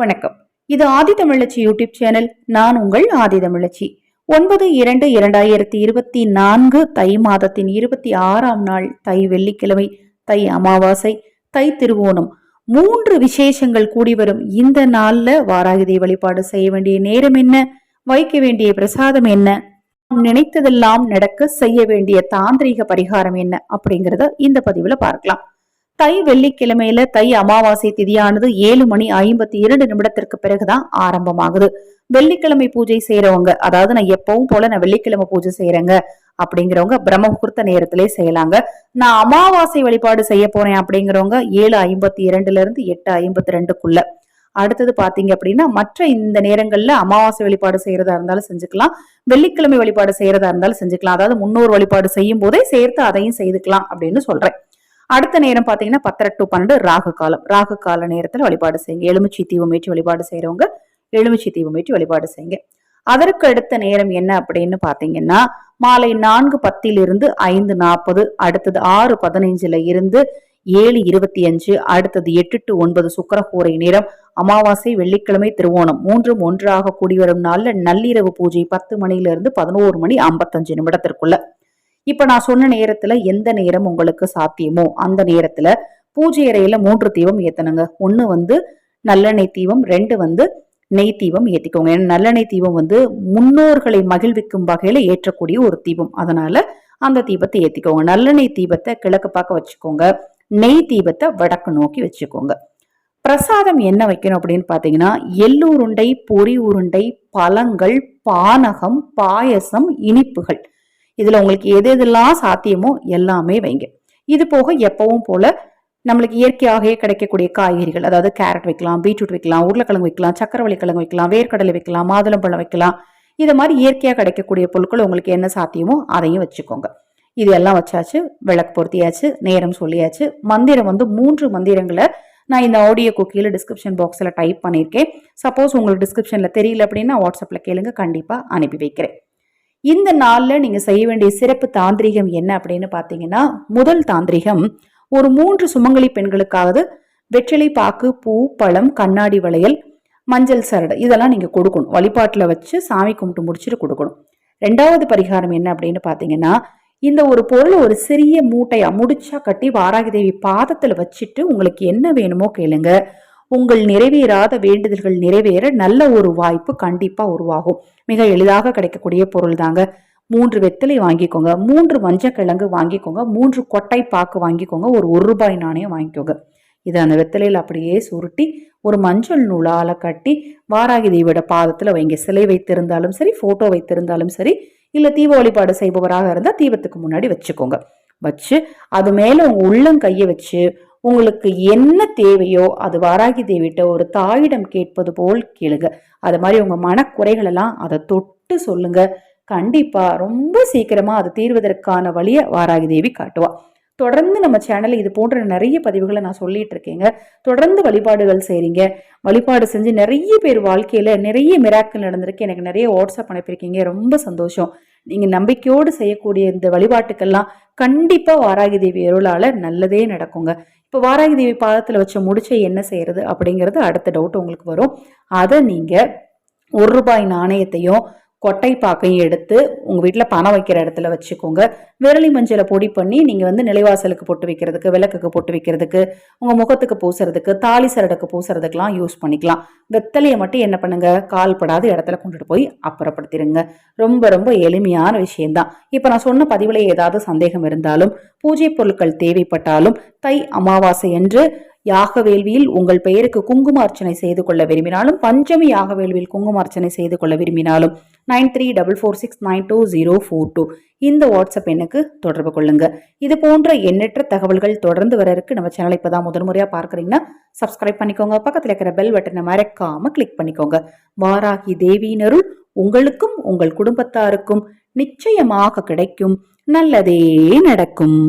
வணக்கம். இது ஆதி தமிழச்சி YouTube channel. நான் உங்கள் ஆதி தமிழச்சி. ஒன்பது இரண்டு இரண்டாயிரத்தி இருபத்தி நான்கு தை மாதத்தின் இருபத்தி ஆறாம் நாள் தை வெள்ளிக்கிழமை தை அமாவாசை தை திருவோணம். மூன்று விசேஷங்கள் கூடி வரும். இந்த நாளில் வாராகிதை வழிபாடு செய்ய வேண்டிய நேரம் என்ன? வைக்க வேண்டிய பிரசாதம் என்ன? நாம் நினைத்ததெல்லாம் நடக்க செய்ய வேண்டிய தாந்திரீக பரிகாரம் என்ன? அப்படிங்கிறத இந்த பதிவில் பார்க்கலாம். தை வெள்ளிக்கிழமையில தை அமாவாசை திதியானது ஏழு மணி ஐம்பத்தி இரண்டு நிமிடத்திற்கு பிறகுதான் ஆரம்பமாகுது. வெள்ளிக்கிழமை பூஜை செய்யறவங்க அதாவது நான் எப்பவும் போல நான் வெள்ளிக்கிழமை பூஜை செய்யறேங்க அப்படிங்கிறவங்க பிரம்ம முகூர்த்த நேரத்திலே செய்யலாங்க. நான் அமாவாசை வழிபாடு செய்ய போறேன் அப்படிங்கிறவங்க ஏழு ஐம்பத்தி இரண்டுல இருந்து எட்டு ஐம்பத்தி ரெண்டுக்குள்ள. அடுத்தது பாத்தீங்க அப்படின்னா மற்ற இந்த நேரங்கள்ல அமாவாசை வழிபாடு செய்யறதா இருந்தாலும் செஞ்சுக்கலாம். வெள்ளிக்கிழமை வழிபாடு செய்யறதா இருந்தாலும் செஞ்சுக்கலாம். அதாவது முன்னோர் வழிபாடு செய்யும் போதே சேர்த்து அதையும் செய்துக்கலாம் அப்படின்னு சொல்றேன். அடுத்த நேரம் பார்த்தீங்கன்னா பத்தரை டு பன்னெண்டு ராகு காலம் ராகு கால நேரத்தில் வழிபாடு செய்யுங்க. எலுமிச்சி தீபம் ஏற்றி வழிபாடு செய்கிறவங்க எலுமிச்சி தீபம் ஏற்றி வழிபாடு செய்யுங்க. அதற்கு அடுத்த நேரம் என்ன அப்படின்னு பார்த்தீங்கன்னா மாலை நான்கு பத்திலிருந்து ஐந்து நாற்பது அடுத்தது ஆறு பதினைஞ்சுல இருந்து ஏழு இருபத்தி அஞ்சு அடுத்தது எட்டு டு ஒன்பது சுக்கரகூரை நேரம் அமாவாசை வெள்ளிக்கிழமை திருவோணம் மூன்றும் ஒன்றாக கூடி வரும் நாளில் நள்ளிரவு பூஜை பத்து மணியிலிருந்து பதினோரு மணி ஐம்பத்தஞ்சு நிமிடத்திற்குள்ள. இப்ப நான் சொன்ன நேரத்துல எந்த நேரம் உங்களுக்கு சாத்தியமோ? அந்த நேரத்துல பூஜை அறையில மூன்று தீபம் ஏத்தணுங்க. ஒண்ணு வந்து நல்லெண்ணெய் தீபம் ரெண்டு வந்து நெய் தீபம் ஏத்திக்கோங்க. ஏன்னா நல்லெண்ணெய் தீபம் வந்து முன்னோர்களை மகிழ்விக்கும் வகையில ஏற்றக்கூடிய ஒரு தீபம். அதனால அந்த தீபத்தை ஏத்திக்கோங்க. நல்லெண்ணெய் தீபத்தை கிழக்கு பார்க்க வச்சுக்கோங்க. நெய் தீபத்தை வடக்கு நோக்கி வச்சுக்கோங்க. பிரசாதம் என்ன வைக்கணும் அப்படின்னு பாத்தீங்கன்னா எள்ளு உருண்டை பொரி உருண்டை பழங்கள் பானகம் பாயசம் இனிப்புகள். இதில் உங்களுக்கு எது எதெல்லாம் சாத்தியமோ எல்லாமே வைங்க. இது போக எப்பவும் போல நம்மளுக்கு இயற்கையாகவே கிடைக்கக்கூடிய காய்கறிகள் அதாவது கேரட் வைக்கலாம் பீட்ரூட் வைக்கலாம் உருளைக்கிழங்கு வைக்கலாம் சக்கரவள்ளி கிழங்கு வைக்கலாம் வேர்க்கடலை வைக்கலாம் மாதுளம்பழம் வைக்கலாம். இது மாதிரி இயற்கையாக கிடைக்கக்கூடிய பொருட்கள் உங்களுக்கு என்ன சாத்தியமோ அதையும் வச்சுக்கோங்க. இது எல்லாம் வச்சாச்சு விளக்கு பொருத்தியாச்சு நேரம் சொல்லியாச்சு. மந்திரம் வந்து மூன்று மந்திரங்களை நான் இந்த ஆடியோ குக்கியில் டிஸ்கிரிப்ஷன் பாக்ஸில் டைப் பண்ணியிருக்கேன். சப்போஸ் உங்களுக்கு டிஸ்கிரிப்ஷனில் தெரியல அப்படின்னா வாட்ஸ்அப்பில் கேளுங்க கண்டிப்பாக அனுப்பி வைக்கிறேன். இந்த நாளில் நீங்கள் செய்ய வேண்டிய சிறப்பு தாந்திரிகம் என்ன அப்படின்னு பார்த்தீங்கன்னா முதல் தாந்திரிகம் ஒரு மூன்று சுமங்கலி பெண்களுக்காவது வெற்றிலை பாக்கு பூ பழம் கண்ணாடி வளையல் மஞ்சள் சரடு இதெல்லாம் நீங்கள் கொடுக்கணும். வழிபாட்டில் வச்சு சாமி கும்பிட்டு முடிச்சுட்டு கொடுக்கணும். ரெண்டாவது பரிகாரம் என்ன அப்படின்னு பார்த்தீங்கன்னா இந்த ஒரு பொருள் ஒரு சிறிய மூட்டையாக முடிச்சா கட்டி வாராகி தேவி பாதத்தில் வச்சுட்டு உங்களுக்கு என்ன வேணுமோ கேளுங்க. உங்கள் நிறைவேறாத வேண்டுதல்கள் நிறைவேற நல்ல ஒரு வாய்ப்பு கண்டிப்பா உருவாகும். மிக எளிதாக கிடைக்கக்கூடிய பொருள் தாங்க. மூன்று வெத்தலை வாங்கிக்கோங்க. மூன்று மஞ்சக்கிழங்கு வாங்கிக்கோங்க. மூன்று கொட்டை பாக்கு வாங்கிக்கோங்க. ஒரு ஒரு ரூபாய் நாணயம் வாங்கிக்கோங்க. இதை அந்த வெத்தலையில் அப்படியே சுருட்டி ஒரு மஞ்சள் நூலால் கட்டி வாராகி தேவியோட பாதத்தில் வைங்க. சிலை வைத்திருந்தாலும் சரி ஃபோட்டோ வைத்திருந்தாலும் சரி இல்லை தீப வழிபாடு செய்பவராக இருந்தால் தீபத்துக்கு முன்னாடி வச்சுக்கோங்க. வச்சு அது மேலே உங்கள் உள்ளங்கையை வச்சு உங்களுக்கு என்ன தேவையோ அது வாராகி தேவிட்ட ஒரு தாயிடம் கேட்பது போல் கேளுங்க. அது மாதிரி உங்கள் மனக்குறைகள் எல்லாம் அதை தொட்டு சொல்லுங்க. கண்டிப்பாக ரொம்ப சீக்கிரமாக அது தீர்வதற்கான வழியை வாராகி தேவி காட்டுவா. தொடர்ந்து நம்ம சேனலில் இது போன்ற நிறைய பதிவுகளை நான் சொல்லிட்டு இருக்கேங்க. தொடர்ந்து வழிபாடுகள் செய்கிறீங்க வழிபாடு செஞ்சு நிறைய பேர் வாழ்க்கையில் நிறைய மிராக்கள் நடந்திருக்கு. எனக்கு நிறைய வாட்ஸ்அப் அனுப்பியிருக்கீங்க. ரொம்ப சந்தோஷம். நீங்கள் நம்பிக்கையோடு செய்யக்கூடிய இந்த வழிபாட்டுக்கெல்லாம் கண்டிப்பாக வாராகி தேவி அருளால் நல்லதே நடக்குங்க. இப்போ வாராகி தேவி பாதத்தில் வச்ச முடிச்சை என்ன செய்யறது அப்படிங்கிறது அடுத்த டவுட் உங்களுக்கு வரும். அதை நீங்கள் ஒரு ரூபாய் நாணயத்தையும் கொட்டை பாக்கையும் எடுத்து உங்கள் வீட்டில் பணம் வைக்கிற இடத்துல வச்சுக்கோங்க. விரலி மஞ்சளை பொடி பண்ணி நீங்கள் வந்து நிலைவாசலுக்கு பொட்டு வைக்கிறதுக்கு விளக்குக்கு பொட்டு வைக்கிறதுக்கு உங்கள் முகத்துக்கு பூசுறதுக்கு தாலி சரடுக்கு பூசுறதுக்கெலாம் யூஸ் பண்ணிக்கலாம். வெத்தலையை மட்டும் என்ன பண்ணுங்கள் கால் படாத இடத்துல கொண்டுட்டு போய் அப்புறப்படுத்திடுங்க ரொம்ப ரொம்ப எளிமையான விஷயம்தான். இப்போ நான் சொன்ன பதிவில் ஏதாவது சந்தேகம் இருந்தாலும் பூஜை பொருட்கள் தேவைப்பட்டாலும் தை அமாவாசை என்று யாக வேள்வியில் உங்கள் பெயருக்கு குங்கும அர்ச்சனை செய்து கொள்ள விரும்பினாலும் பஞ்சமி யாக வேள்வியில் குங்கும அர்ச்சனை செய்து கொள்ள விரும்பினாலும் nine three double four six nine two zero four two இந்த வாட்ஸ்அப் எண்ணுக்கு தொடர்பு கொள்ளுங்க. இது போன்ற எண்ணற்ற தகவல்கள் தொடர்ந்து வர இருக்கு. நம்ம சேனலை இப்பதான் முதல் முதன்முறையாக பார்க்குறீங்கன்னா சப்ஸ்கிரைப் பண்ணிக்கோங்க. பக்கத்தில் இருக்கிற பெல் பட்டனை மறக்காமல் கிளிக் பண்ணிக்கோங்க. வாராகி தேவியினருள் உங்களுக்கும் உங்கள் குடும்பத்தாருக்கும் நிச்சயமாக கிடைக்கும். நல்லதே நடக்கும்.